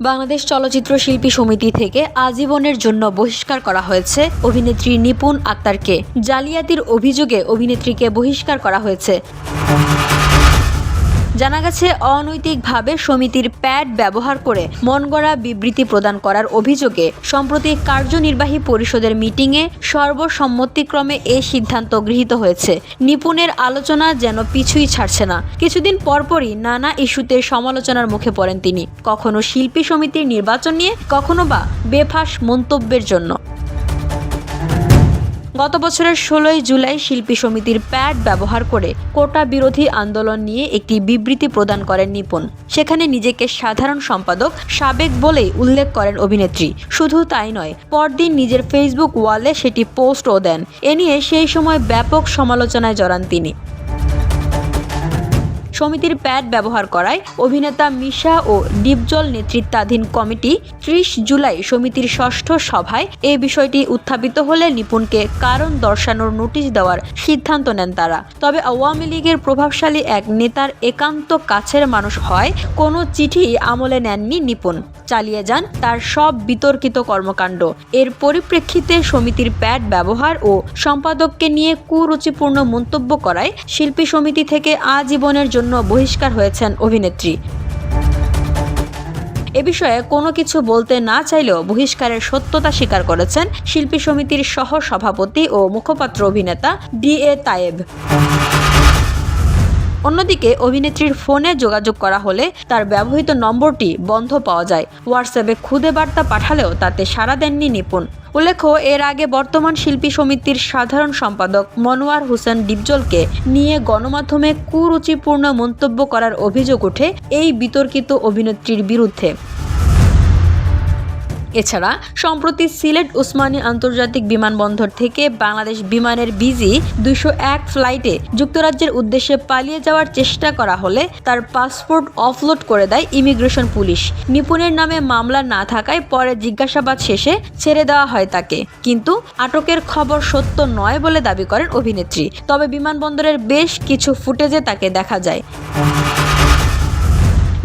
বাংলাদেশ চলচ্চিত্র শিল্পী সমিতি থেকে আজীবনের জন্য বহিষ্কার করা হয়েছে অভিনেত্রী নিপুণ আক্তারকে। জালিয়াতির অভিযোগে অভিনেত্রীকে বহিষ্কার করা হয়েছে। জানা গেছে, অনৈতিকভাবে সমিতির প্যাড ব্যবহার করে মনগড়া বিবৃতি প্রদান করার অভিযোগে সম্প্রতি কার্যনির্বাহী পরিষদের মিটিংয়ে সর্বসম্মতিক্রমে এ সিদ্ধান্ত গৃহীত হয়েছে। নিপুণের আলোচনা যেন পিছুই ছাড়ছে না। কিছুদিন পরপরই নানা ইস্যুতে সমালোচনার মুখে পড়েন তিনি। কখনো শিল্পী সমিতির নির্বাচন নিয়ে, কখনো বা বেফাস মন্তব্যের জন্য। গত বছরের ষোলোই জুলাই শিল্পী সমিতির প্যাড ব্যবহার করে কোটা বিরোধী আন্দোলন নিয়ে একটি বিবৃতি প্রদান করেন নিপুণ। সেখানে নিজেকে সাধারণ সম্পাদক সাবেক বলেই উল্লেখ করেন অভিনেত্রী। শুধু তাই নয়, পরদিন নিজের ফেসবুক ওয়ালে সেটি পোস্টও দেন। এ নিয়ে সেই সময় ব্যাপক সমালোচনায় জড়ান তিনি। সমিতির প্যাড ব্যবহার করায় অভিনেতা মিশা ও ডিপজল নেতৃত্বাধীন কমিটি ত্রিশ জুলাই সমিতির ষষ্ঠ সভায় এ বিষয়টি উত্থাপিত হলে নিপুণকে কারণ দর্শানোর নোটিশ দেওয়ার সিদ্ধান্ত নেন তারা। তবে আওয়ামী লীগের প্রভাবশালী এক নেতার একান্ত কাছের মানুষ হয় কোনো চিঠি আমলে নেননি নিপুণ। চালিয়ে যান তার সব বিতর্কিত কর্মকাণ্ড। এর পরিপ্রেক্ষিতে সমিতির প্যাড ব্যবহার ও সম্পাদককে নিয়ে কুরুচিপূর্ণ মন্তব্য করায় শিল্পী সমিতি থেকে আজীবনের জন্য বহিষ্কার হয়েছেন অভিনেত্রী। এ বিষয়ে কোনো কিছু বলতে না চাইলেও বহিষ্কারের সত্যতা স্বীকার করেছেন শিল্পী সমিতির সহ সভাপতি ও মুখপাত্র অভিনেতা ডি এ তায়েব। অন্যদিকে অভিনেত্রীর ফোনে যোগাযোগ করা হলে তার ব্যবহৃত নম্বরটি বন্ধ পাওয়া যায়। হোয়াটসঅ্যাপে খুদে বার্তা পাঠালেও তাতে সাড়া দেননি নিপুণ। উল্লেখ্য, এর আগে বর্তমান শিল্পী সমিতির সাধারণ সম্পাদক মনোয়ার হোসেন ডিপজলকে নিয়ে গণমাধ্যমে কুরুচিপূর্ণ মন্তব্য করার অভিযোগ ওঠে এই বিতর্কিত অভিনেত্রীর বিরুদ্ধে। এছাড়া, সম্প্রতি সিলেট উসমানী আন্তর্জাতিক বিমানবন্দর থেকে বাংলাদেশ বিমানের বিজি দুশো এক ফ্লাইটে যুক্তরাজ্যের উদ্দেশ্যে পালিয়ে যাওয়ার চেষ্টা করা হলে তার পাসপোর্ট অফলোড করে দেয় ইমিগ্রেশন পুলিশ। নিপুণের নামে মামলা না থাকায় পরে জিজ্ঞাসাবাদ শেষে ছেড়ে দেওয়া হয় তাকে। কিন্তু আটকের খবর সত্য নয় বলে দাবি করেন অভিনেত্রী। তবে বিমানবন্দরের বেশ কিছু ফুটেজে তাকে দেখা যায়।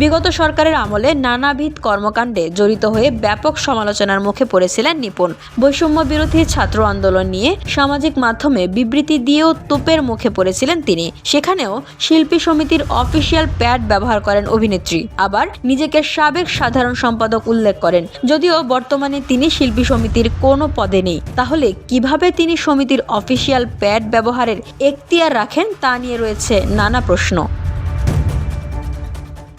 বিগত সরকারের আমলে নানাবিধ কর্মকাণ্ডে জড়িত হয়ে ব্যাপক সমালোচনার মুখে পড়েছিলেন নিপুণ। বৈষম্য বিরোধী ছাত্র আন্দোলন নিয়ে সামাজিক মাধ্যমে বিবৃতি দিয়েও তোপের মুখে পড়েছিলেন তিনি। সেখানেও শিল্পী সমিতির অফিসিয়াল প্যাড ব্যবহার করেন অভিনেত্রী। আবার নিজেকে সাবেক সাধারণ সম্পাদক উল্লেখ করেন। যদিও বর্তমানে তিনি শিল্পী সমিতির কোনো পদে নেই। তাহলে কীভাবে তিনি সমিতির অফিসিয়াল প্যাড ব্যবহারের এখতিয়ার রাখেন তা নিয়ে রয়েছে নানা প্রশ্ন।